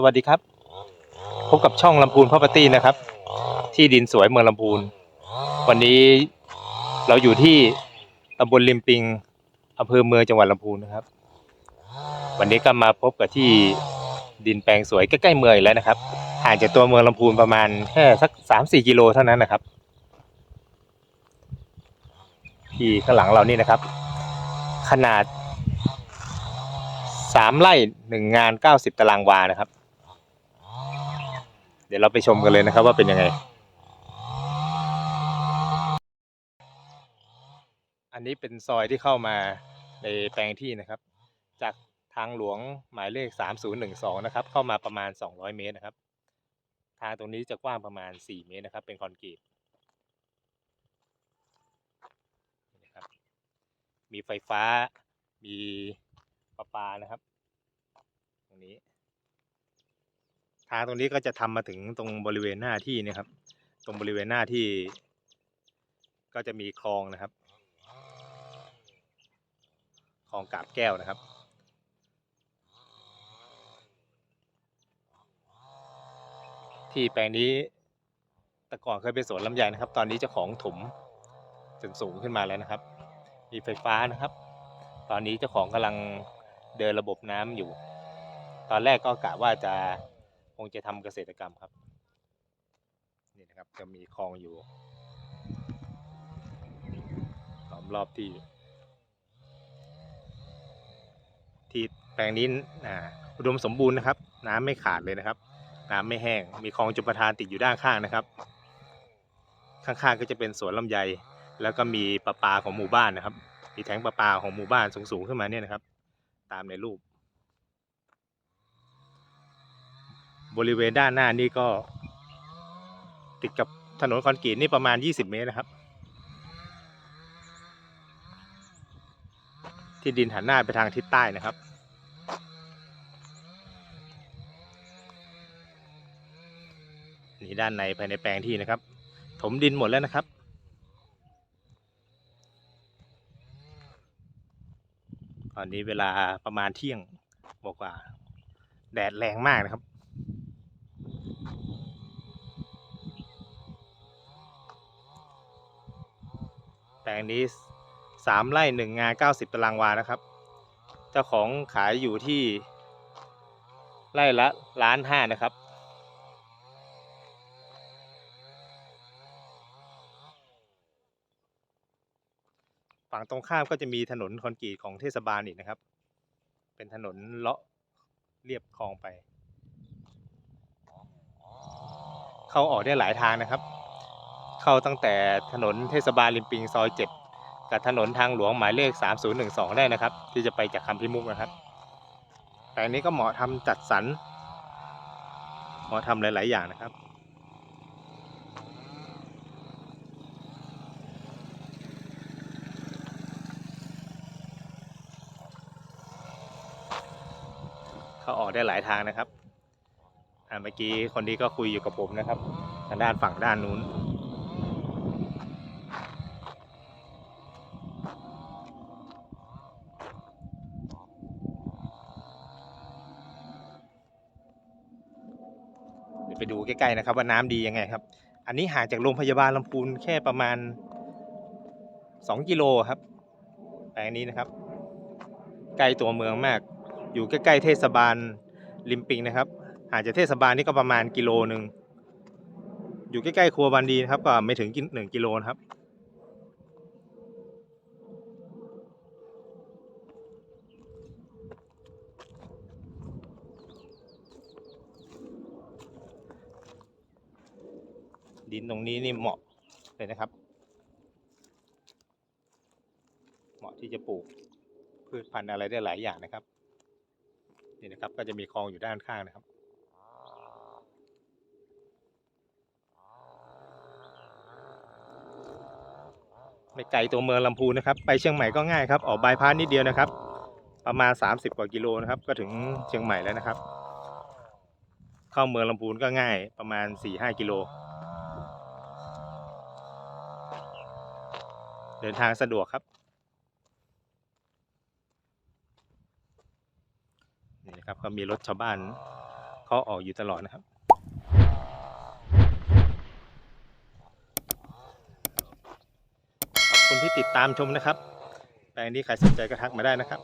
สวัสดีครับ พบกับช่องลำพูน Property นะครับ ที่ดินสวยเมืองลำพูน วันนี้เราอยู่ที่ตำบลริมปิงอำเภอเมืองจังหวัดลำพูนนะครับ วันนี้ก็มาพบกับที่ดินแปลงสวยใกล้ๆเมืองอีกแล้วนะครับห่างจากตัวเมืองลำพูนประมาณแค่สักสามสี่กิโลเท่านั้นนะครับ ที่ข้างหลังเรานี่นะครับ ขนาดสามไร่หนึ่งงานเก้าสิบตารางวานะครับ เดี๋ยวเราไปชมกันเลยนะครับว่าเป็นยังไง อันนี้เป็นซอยที่เข้ามาในแปลงที่นะครับ จากทางหลวงหมายเลขสามศูนะครับ เข้ามาประมาณสองร้อยเมตรนะครับ ทางตรงนี้จะกว้างประมาณสี่เมตรนะครับ เป็นคอนกรีตนี่นะครับ มีไฟฟ้า มีประปานะครับ ตรงนี้ ทางตรงนี้ก็จะทำมาถึงตรงบริเวณหน้าที่นะครับ ตรงบริเวณหน้าที่ ก็จะมีคลองนะครับคลองกาบแก้วนะครับที่แปลงนี้แต่ก่อนเคยเป็นสวนลำไยนะครับ ตอนนี้เจ้าของถมจนสูงขึ้นมาแล้วนะครับ มีไฟฟ้านะครับ ตอนนี้เจ้าของกำลังเดินระบบน้ำอยู่ ตอนแรกก็กะว่าจะ คงจะทำเกษตรกรรมครับ นี่นะครับจะมีคลองอยู่ล้อมรอบที่ ที่แปลงนี้อ่าอุดมสมบูรณ์นะครับ น้ำไม่ขาดเลยนะครับ น้ำไม่แห้ง มีคลองจุปทานติดอยู่ด้านข้างนะครับ ข้างๆก็จะเป็นสวนลำไย แล้วก็มีประปาของหมู่บ้านนะครับมีแทงประปาของหมู่บ้านสูงๆขึ้นมาเนี่ยนะครับ ตามในรูป บริเวณด้านหน้านี่ก็ ติดกับถนนคอนกรีตนี่ประมาณ 20 เมตรนะครับ ที่ดินหันหน้าไปทางทิศใต้นะครับ นี่ด้านในภายในแปลงที่นะครับ ถมดินหมดแล้วนะครับตอนนี้เวลาประมาณเที่ยงกว่า แดดแรงมากนะครับ ลงนี้สามไร่หนึ่งงาเก้าสิบตารางวานะครับ เจ้าของขายอยู่ที่ ไร่ละล้านห้านะครับ ฝั่งตรงข้ามก็จะมีถนนคอนกรีตของเทศบาลอีกนะครับ เป็นถนนเลาะเรียบคลองไป เข้าออกได้หลายทางนะครับ เข้าตั้งแต่ถนนเทศบาลริมปิงซอยเจ็ดกับถนนทางหลวงหมายเลข 3012 ได้นะครับ ที่จะไปจากคำพิมุกนะครับ แต่อันนี้ก็เหมาะทำจัดสรรเหมาะทำหลาย ๆ อย่างนะครับเขาออกได้หลายทางนะครับ อ่าเมื่อกี้คนนี้ก็คุยอยู่กับผมนะครับ ทางด้านฝั่งด้านนู้น เดี๋ยว ไปดูใกล้ๆนะครับ ว่าน้ำดียังไงครับ อันนี้ห่างจากโรงพยาบาลลำพูนแค่ประมาณ 2 กิโลครับแปลงนี้นะครับ ใกล้ตัวเมืองมาก อยู่ใกล้ๆเทศบาลริมปิงนะครับห่างจากเทศบาลนี่ก็ประมาณกิโลหนึ่งอยู่ใกล้ๆครัวบันดีนะครับก็ไม่ถึงหนึ่งกิโลนะครับ ดินตรงนี้นี่เหมาะเลยนะครับ เหมาะที่จะปลูกพืชพันธุ์อะไรได้หลายอย่างนะครับ นี่นะครับก็จะมีคลองอยู่ด้านข้างนะครับไม่ไกลตัวเมืองลำพูนนะครับ ไปเชียงใหม่ก็ง่ายครับ ออกบายพาสนิดเดียวนะครับ ประมาณ 30 กว่ากิโลนะครับ ก็ถึงเชียงใหม่แล้วนะครับ เข้าเมืองลำพูนก็ง่ายประมาณ 4-5 กิโล เดินทางสะดวกครับ นี่นะครับก็มีรถชาวบ้านเข้าออกอยู่ตลอดนะครับขอบคุณที่ติดตามชมนะครับแปลงนี้ใครสนใจก็ทักมาได้นะครับ